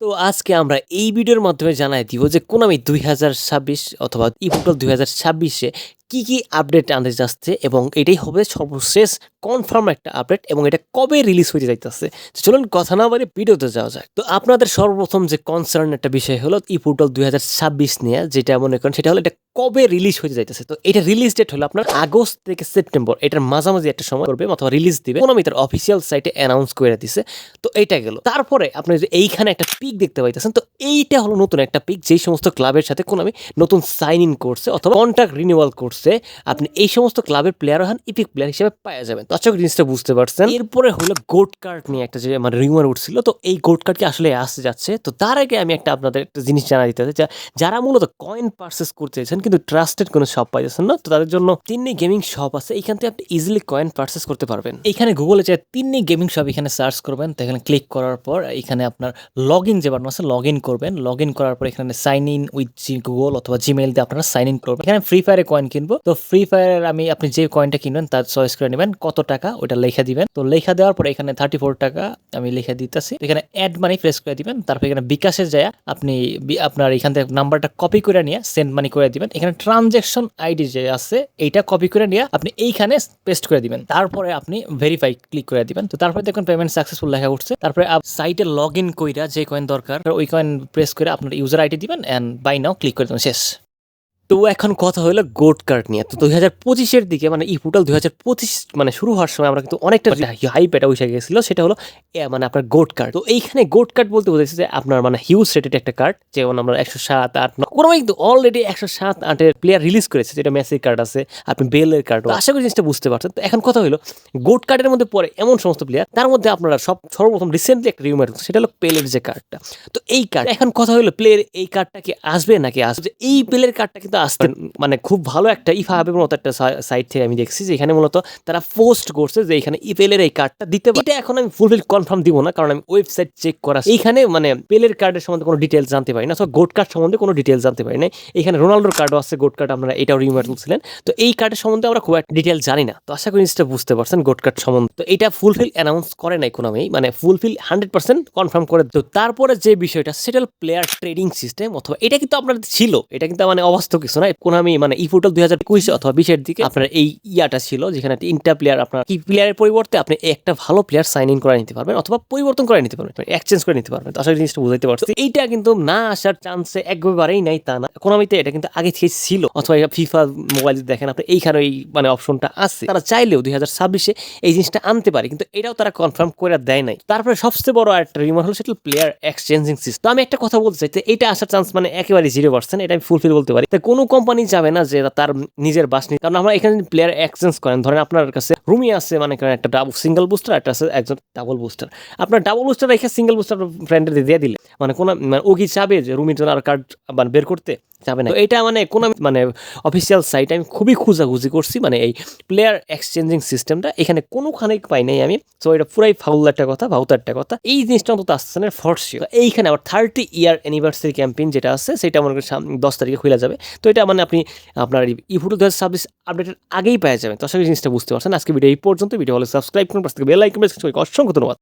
তো আজকে আমরা এই ভিডিওর মাধ্যমে জানাই দিব যে কোনামি দুই হাজার ছাব্বিশ অথবা ইফুটবল দুই হাজার ছাব্বিশে কী কী আপডেট আনতে যাচ্ছে এবং এটাই হবে সর্বশেষ কনফার্ম একটা আপডেট এবং এটা কবে রিলিজ হতে যাইতেছে চলুন কথা না বলে ভিডিওতে যাওয়া যায় তো আপনাদের সর্বপ্রথম যে কনসার্ন একটা বিষয় হলো ই ফুটবল দুই হাজার ছাব্বিশ নিয়ে, যেটা মনে করেন সেটা হলো এটা কবে রিলিজ হতে যাইতেছে তো এটা রিলিজ ডেট হলো আপনার আগস্ট থেকে সেপ্টেম্বর। এটার মাঝামাঝি একটা সময় করবে অথবা রিলিজ দিবে। কোনামি তার অফিসিয়াল সাইটে অ্যানাউন্স করে দিছে। তো এইটা গেল। তারপরে আপনি যে এইখানে একটা পিক দেখতে পাইতেছেন, তো এইটা হলো নতুন একটা পিক যেই সমস্ত ক্লাবের সাথে কোনো কোনামি নতুন সাইন ইন করছে অথবা কন্ট্রাক্ট রিনিউয়াল করছে। আপনি এই সমস্ত ক্লাবের প্লেয়ার হন ইপিক প্লেয়ার হিসেবে পাওয়া যাবেন। তো আচ্ছা জিনিসটা বুঝতে পারছেন। এরপরে হলো গোট কার্ড নিয়ে একটা যে মানে রিউমার উঠছিল, তো এই গোট কার্ড কি আসলে আসতে যাচ্ছে? তো তার আগে আমি একটা আপনাদের একটা জিনিস জানা দিতে চাই যারা মূলত কয়েন পার্সেস করতে চাইছেন, কিন্তু ট্রাস্টেড কোনো শপ পাইতেছেন না, তো তাদের জন্য তিন্নি গেমিং শপ আছে এইখান থেকে আপনি ইজিলি কয়েন পার্সেস করতে পারবেন। এখানে গুগলে যে তিন্নি গেমিং শপ এখানে সার্চ করবেন, তো এখানে ক্লিক করার পর এখানে আপনার লগ ইন যে বাটন আছে লগ ইন করবেন। লগ ইন করার পর এখানে sign in with G Google অথবা জিমেইল দিয়ে আপনারা সাইন ইন করবেন। এখানে ফ্রি ফায়ারে কয়েন কিনবো। তো ফ্রি ফায়ার আমি, আপনি যে কয়েনটা কিনবেন, তার চয়েস করে নেবেন কত টাকা ওটা লেখা দিবেন। তো লেখা দেওয়ার পরে এখানে থার্টি ফোর টাকা আমি লেখা দিতেছি। এখানে অ্যাড মানি প্রেস করে দিবেন, তারপর এখানে বিকাশে যায় আপনি আপনার এখান থেকে নাম্বারটা কপি করে নিয়ে সেন্ড মানি করে দিবেন। এখানে ট্রানজেকশন আইডি যে আছে, এইটা কপি করে নিয়ে আপনি এইখানে পেস্ট করে দিবেন। তারপরে আপনি ভেরিফাই ক্লিক করে দিবেন। তো তারপরে দেখুন পেমেন্ট সাকসেসফুল লেখা উঠছে। তারপরে সাইটে লগ ইন কইরা যে কয়েন দরকার, ওই কয়েন প্রেস করে আপনার ইউজার আইডি দিবেন অ্যান্ড বাই নাও ক্লিক করে দেবেন, শেষ। তো এখন কথা হলো গোট কার্ড নিয়ে। তো দুই হাজার পঁচিশের দিকে মানে ই পোর্টাল দুই হাজার পঁচিশ মানে শুরু হওয়ার সময় আমরা কিন্তু অনেকটা হাইপ এটা উঠে গেছিল সেটা হলো মানে আপনার গোট কার্ড তো এইখানে গোট কার্ড বলতে বোঝাচ্ছে যে আপনার মানে হিউজ রেটেড একটা কার্ড যেমন আমরা একশো সাত আট কোনো কিন্তু অলরেডি একশো সাত আটের প্লেয়ার রিলিজ করেছে যেটা মেসির কার্ড আছে আপনি বেলের কার্ড আশা করি জিনিসটা বুঝতে পারছেন। তো এখন কথা হলো গোট কার্ডের মধ্যে পড়ে এমন সমস্ত প্লেয়ার তার মধ্যে আপনারা সব সর্বপ্রথম রিসেন্টলি একটা রিউমার সেটা হলো পেলের যে কার্ডটা তো এই কার্ড এখন কথা হলো প্লেয়ার এই কার্ডটা কি আসবে নাকি আসবে? এই প্লেয়ার কার্ডটা কিন্তু আসতে মানে খুব ভালো একটা ইফা হাবের মতো একটা সাইট থেকে আমি দেখছি যে এখানে মূলত তারা পোস্ট করছে যে এখানে ইপেলের এই কার্ডটা দিতে পারে। এটা এখন আমি ফুলফিল কনফার্ম দিব না কারণ আমি ওয়েবসাইট চেক করা এইখানে মানে পেলের কার্ডের সম্বন্ধে কোনো ডিটেলস জানতে পারি না অথবা গোট কার্ড সম্বন্ধে কোনো ডিটেলস জানতে পারি না এখানে রোনাল্ডোর কার্ডও আছে গোট কার্ড আপনারা এটাও রিমার তুলছিলেন। তো এই কার্ডের সম্বন্ধে আমরা খুব একটা ডিটেল জানি না। তো আশা করি জিনিসটা বুঝতে পারছেন গোট কার্ড সম্বন্ধে। তো এটা ফুলফিল অ্যানাউন্স করে নাই কোনো আমি মানে ফুলফিল হান্ড্রেড পার্সেন্ট কনফার্ম করে তো তারপরে যে বিষয়টা সেটা প্লেয়ার ট্রেডিং সিস্টেম অথবা এটা কিন্তু আপনার ছিল এটা কিন্তু মানে অবাস্তব কিছু না কোন আমি মানে ই ফুটবল দুই হাজার একুশ অথবা বিশের দিকে আপনার এই ইয়াটা ছিল, যেখানে ইন্টার প্লেয়ার আপনার কি প্লেয়ারের পরিবর্তে আপনি একটা ভালো প্লেয়ার সাইন ইন করে নিতে পারবেন অথবা পরিবর্তন করে নিতে পারবেন এক্সচেঞ্জ করে নিতে পারবেন। আসলে জিনিসটা বুঝাইতে পারছি। এইটা কিন্তু না আসার চান্সে একবারেই নাই, তা না। কোনামিতে এটা কিন্তু আগে থেকে ছিল। অথবা ফিফা মোবাইল দেখেন, আপনি এইখানে এই মানে অপশনটা আছে। তারা চাইলেও দুই হাজার ছাব্বিশে এই জিনিসটা আনতে পারে, কিন্তু এটাও তারা কনফার্ম করে দেয় নাই। তারপরে সবচেয়ে বড় একটা রিমার হলো সেটা প্লেয়ার এক্সচেঞ্জিং সিস্টেম আমি একটা কথা বলতে চাই এটা আসার চান্স মানে একেবারে জিরো পার্সেন্ট এটা আমি ফুলফিল বলতে পারি। তো কোনো কোম্পানি যাবে না যে তার নিজের বাস নিয়ে। কারণ আমরা এখানে প্লেয়ার এক্সচেঞ্জ করেন, ধরেন আপনার কাছে রুমি আছে মানে একটা ডাবল সিঙ্গেল বুস্টার একটা আছে একজন ডাবল বুস্টার আপনার ডাবল বুস্টার রেখে সিঙ্গেল বুস্টার ফ্রেন্ডের দিয়ে দিলে মানে কোনো মানে ও কি চাবে যে রুমির জন্য আর কার্ড মানে বের করতে? যাবে না। এটা মানে কোনো মানে অফিসিয়াল সাইট আমি খুবই খুঁজাখুঁজি করছি মানে এই প্লেয়ার এক্সচেঞ্জিং সিস্টেমটা এখানে কোনোখানে পাই নাই আমি। তো এটা পুরাই ফাউল একটা কথা ভাউতা একটা কথা। এই জিনিসটা অন্তত আসছে না ফর্সি এইখানে আবার থার্টি ইয়ার অ্যানিভার্সারি ক্যাম্পেইন যেটা আছে, সেটা মনে করি দশ তারিখে খুলে যাবে। তো এটা মানে আপনি, আপনার ই ফুটো দু হাজার ছাব্বিশ আপডেটের আগেই পেয়ে যাবেন তো করি জিনিসটা বুঝতে পারছেন। আজকে ভিডিও এই পর্যন্ত ভিডিও হলে সাবস্ক্রাইব করুন পাশ থেকে বেল আইকন। অসংখ্য ধন্যবাদ